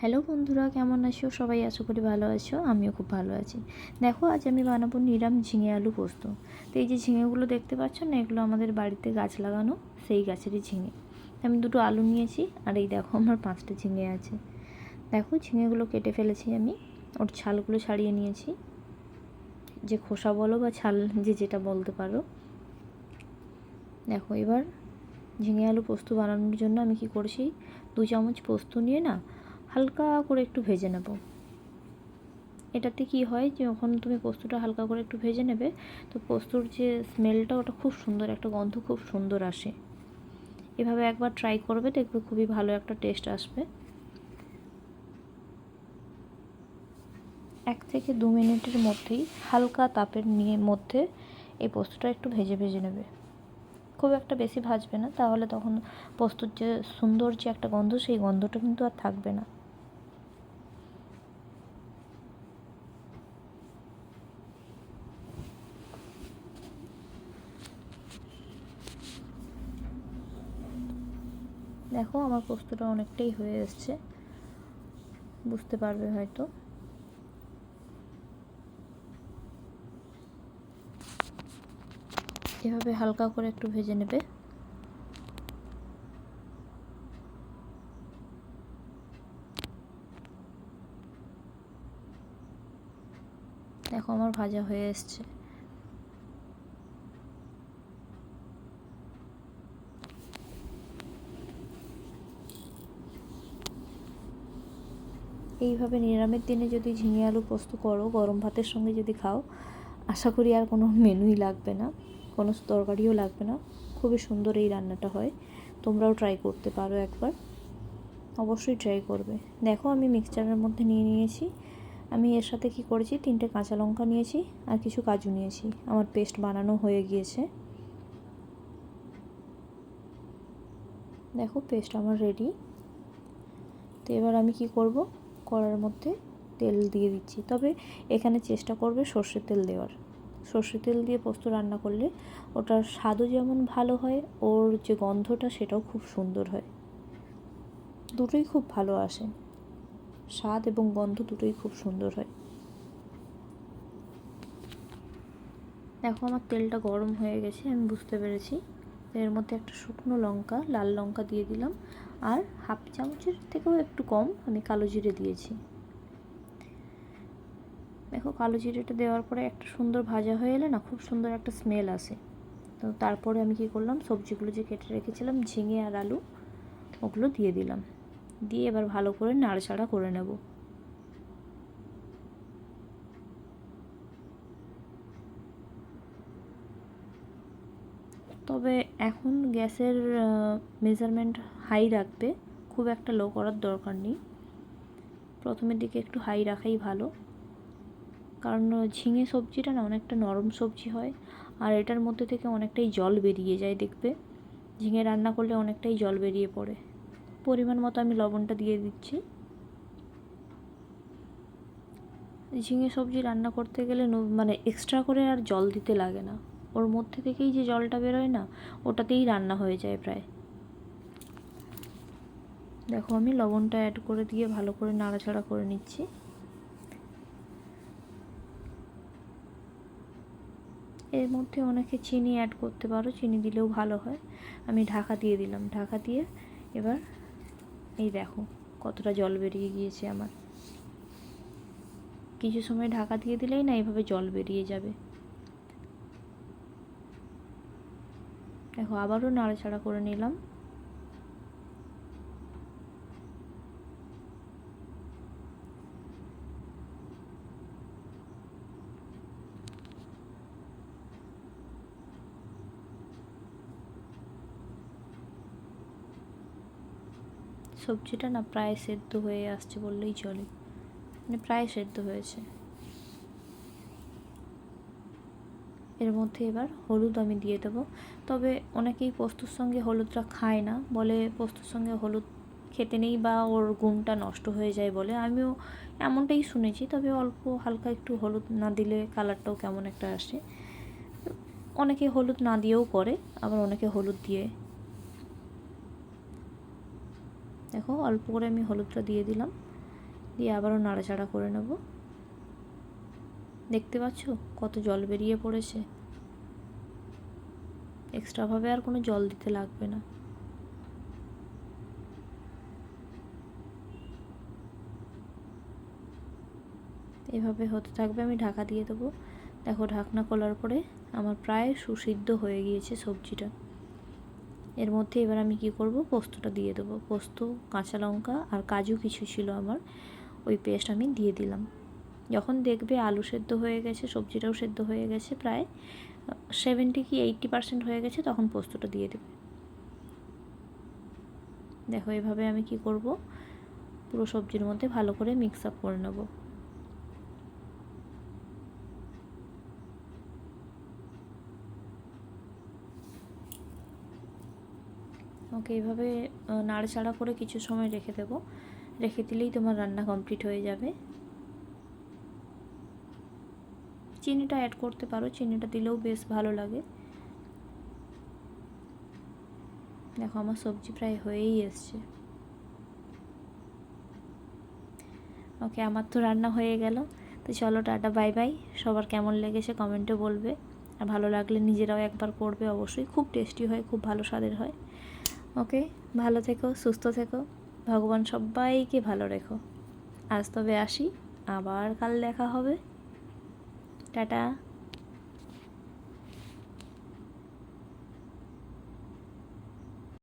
Hello বন্ধুরা, কেমন আছো? সবাই আশা করি ভালো আছো, আমিও খুব ভালো আছি। দেখো, আজ আমি বানাবো নিরাম ঝিঙে আলু পোস্ত। তো এই যে ঝিঙেগুলো দেখতে পাচ্ছ না, এগুলো আমাদের বাড়িতে গাছ লাগানো, সেই গাছেরই ঝিঙে। আমি দুটো আলু নিয়েছি, আর এই দেখো আমার পাঁচটা ঝিঙে আছে। দেখো, ঝিঙেগুলো কেটে ফেলেছি আমি, ওর ছালগুলো ছাড়িয়ে নিয়েছি। যে খোসা বলো বা ছাল, যে যেটা বলতে পারো। দেখো, এবার ঝিঙে আলু পোস্ত বানানোর জন্য আমি কি করছি, দু চামচ পোস্ত নিয়ে না হালকা করে একটু ভেজে নেব। এটাতে কি হয় যে যখন তুমি পোস্তটা হালকা করে একটু ভেজে নেবে, তো পোস্তর যে স্মেলটা ওটা খুব সুন্দর, একটা গন্ধ খুব সুন্দর আসে। এভাবে একবার ট্রাই করবে, দেখবে খুবই ভালো একটা টেস্ট আসবে। এক থেকে দু মিনিটের মধ্যেই হালকা তাপের নিয়ে মধ্যে এই পোস্তটা একটু ভেজে ভেজে নেবে। খুব একটা বেশি ভাজবে না, তাহলে তখন পোস্তর যে সুন্দর যে একটা গন্ধ, সেই গন্ধটা কিন্তু আর থাকবে না। দেখো আমার পোস্তটা অনেকটাই হয়ে এসছে। বুঝতে পারবে হয়তো। এভাবে হালকা করে একটু ভেজে নেবে। দেখো আমার ভাজা হয়ে এসছে। এইভাবে নিরামের দিনে যদি ঝিঙে আলু পোস্ত করো, গরম ভাতের সঙ্গে যদি খাও, আশা করি আর কোনো মেনুই লাগবে না, কোনো তরকারিও লাগবে না। খুবই সুন্দর এই রান্নাটা হয়। তোমরাও ট্রাই করতে পারো একবার। অবশ্যই ট্রাই করবে। দেখো আমি মিক্সচারের মধ্যে নিয়ে নিয়েছি। আমি এর সাথে কি করেছি? তিনটে কাঁচা লঙ্কা নিয়েছি আর কিছু কাজু নিয়েছি। আমার পেস্ট বানানো হয়ে গিয়েছে। দেখো পেস্ট আমার রেডি তো এবার আমি কি করব? কড়ার মধ্যে তেল দিয়ে দিচ্ছি। তবে এখানে চেষ্টা করবে সর্ষের তেল দেওয়ার। সর্ষের তেল দিয়ে পোস্ত রান্না করলে ওটার স্বাদও যেমন ভালো হয়, ওর যে গন্ধটা সেটাও খুব সুন্দর হয়। দুটোই খুব ভালো আসে। স্বাদ এবং গন্ধ দুটোই খুব সুন্দর হয়। দেখো আমার তেলটা গরম হয়ে গেছে, আমি বুঝতে পেরেছি। এর মধ্যে একটা শুকনো লঙ্কা, লাল লঙ্কা দিয়ে দিলাম। আর হাফ চামচের থেকেও একটু কম আমি কালো জিরে দিয়েছি। দেখো কালো জিরেটা দেওয়ার পরে একটা সুন্দর ভাজা হয়ে এলে না খুব সুন্দর একটা স্মেল আসে। তো তারপরে আমি কি করলাম, সবজিগুলো যে কেটে রেখেছিলাম, ঝিঙে আর আলু, ওগুলো দিয়ে দিলাম। দিয়ে এবার ভালো করে নাড়াচাড়া করে নেব। তবে এখন গ্যাসের মেজারমেন্ট হাই রাখবে খুব একটা লো করার দরকার নেই। প্রথমের দিকে একটু হাই রাখাই ভালো। কারণ ঝিঙে সবজিটা না অনেকটা নরম সবজি হয়, আর এটার মধ্যে থেকে অনেকটাই জল বেরিয়ে যায় দেখবে ঝিঙে রান্না করলে অনেকটাই জল বেরিয়ে পড়ে। পরিমাণ মতো আমি লবণটা দিয়ে দিচ্ছি। ঝিঙে সবজি রান্না করতে গেলে মানে এক্সট্রা করে আর জল দিতে লাগে না। ওর মধ্যে থেকেই যে জলটা বেরোয় না, ওটাতেই রান্না হয়ে যায় প্রায়। দেখো আমি লবণটা অ্যাড করে দিয়ে ভালো করে নাড়াচাড়া করে নিচ্ছি। এর মধ্যে অনেকে চিনি অ্যাড করতে পারো, চিনি দিলেও ভালো হয়। আমি ঢাকা দিয়ে দিলাম। ঢাকা দিয়ে এবার এই দেখো কতটা জল বেরিয়ে গিয়েছে আমার। কিছু সময় ঢাকা দিয়ে দিলেই না এভাবে জল বেরিয়ে যাবে। দেখো, আবারও নাড়াচাড়া করে নিলাম। সবজিটা না প্রায় সেদ্ধ হয়ে আসছে বললেই চলে। মানে প্রায় সেদ্ধ হয়েছে। এর মধ্যে এবার হলুদ আমি দিয়ে দেবো। তবে অনেকেই পোস্তর সঙ্গে হলুদটা খায় না, বলে পোস্তর সঙ্গে হলুদ খেতে নেই বা ওর গুণটা নষ্ট হয়ে যায় বলে। আমিও এমনটাই শুনেছি, তবে অল্প হালকা একটু হলুদ না দিলে কালারটাও কেমন একটা আসে। অনেকে হলুদ না দিয়েও করে, আবার অনেকে হলুদ দিয়ে। দেখো, অল্প করে আমি হলুদটা দিয়ে দিলাম। দিয়ে আবারও নাড়াচাড়া করে নেব। দেখতে পাচ্ছ? কত জল বেরিয়ে পড়েছে। এক্সট্রাভাবে আর কোনো জল দিতে লাগবে না। এভাবে হতে থাকবে, আমি ঢাকা দিয়ে দেবো। দেখো, ঢাকনা খোলার পরে আমার প্রায় সুসিদ্ধ হয়ে গিয়েছে সবজিটা। এর মধ্যে এবার আমি কি করব? পোস্তটা দিয়ে দেবো। পোস্ত, কাঁচা লঙ্কা আর কাজু কিছু ছিল আমার। ওই পেস্ট আমি দিয়ে দিলাম। যখন দেখবে আলু সেদ্ধ হয়ে গেছে, সবজিটাও সেদ্ধ হয়ে গেছে প্রায় সেভেন্টি কি এইট্টি পার্সেন্ট হয়ে গেছে, তখন পোস্তটা দিয়ে দেবে। দেখো এভাবে আমি কি করব? পুরো সবজির মধ্যে ভালো করে মিক্স আপ করে নেব। ওকে এইভাবে নাড়াচাড়া করে কিছু সময় রেখে দেবো। রেখে দিলেই তোমার রান্না কমপ্লিট হয়ে যাবে। চিনিটা অ্যাড করতে পারো, চিনিটা দিলেও বেশ ভালো লাগে। দেখো, আমার সবজি প্রায় হয়েই এসছে। ওকে আমার তো রান্না হয়ে গেল। তো চলো, টাটা বাই বাই সবার কেমন লেগেছে কমেন্টে বলবে। আর ভালো লাগলে নিজেরাও একবার করবে অবশ্যই। খুব টেস্টি হয়, খুব ভালো স্বাদের হয়। ওকে ভালো থেকো, সুস্থ থেকো। ভগবান সবাইকে ভালো রেখো। আজ তবে আসি, আবার কাল দেখা হবে। টাটা।